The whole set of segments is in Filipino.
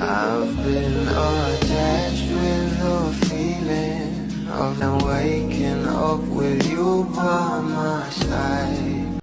I've been attached with the feeling of now waking up with you by my side.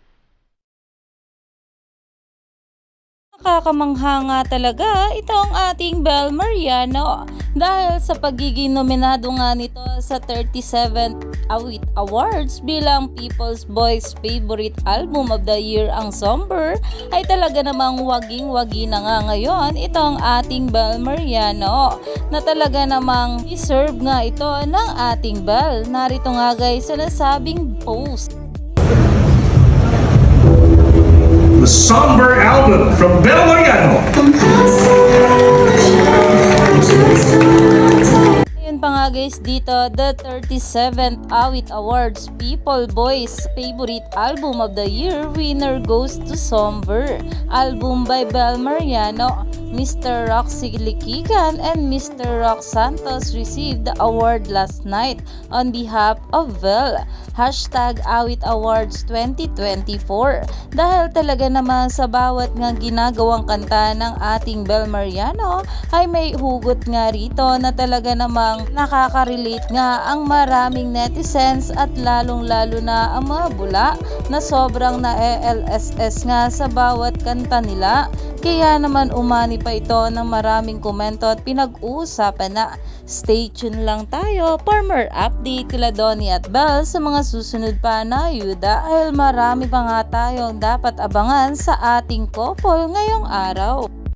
Nakakamangha nga talaga itong ating Bel Mariano dahil sa pagiging nominado nga nito sa 37th Awit Awards bilang People's Voice Favorite Album of the Year ang Somber ay talaga namang waging-wagi na nga ngayon itong ating Bel Mariano na talaga namang deserve nga ito ng ating Bel. Narito nga guys sa nasabing post. the Somber album from Bel Mariano. Guys dito, the 37th Awit Awards People Voice Favorite Album of the Year winner goes to Somber. Album by Bel Mariano, Mr. Roxy Likigan and Mr. Rock Santos received the award last night on behalf of Bel. Hashtag Awit Awards 2024. Dahil talaga naman sa bawat nga ginagawang kanta ng ating Bel Mariano ay may hugot nga rito na talaga namang nakaka-relate nga ang maraming netizens at lalong-lalo na ang mga bula na sobrang na-LSS nga sa bawat kanta nila. Kaya naman umani pa ito ng maraming komento at pinag-uusapan na stay tuned lang tayo for more update kila Donnie at Belle sa mga susunod pa na ayuda dahil marami pa nga tayong dapat abangan sa ating couple ngayong araw.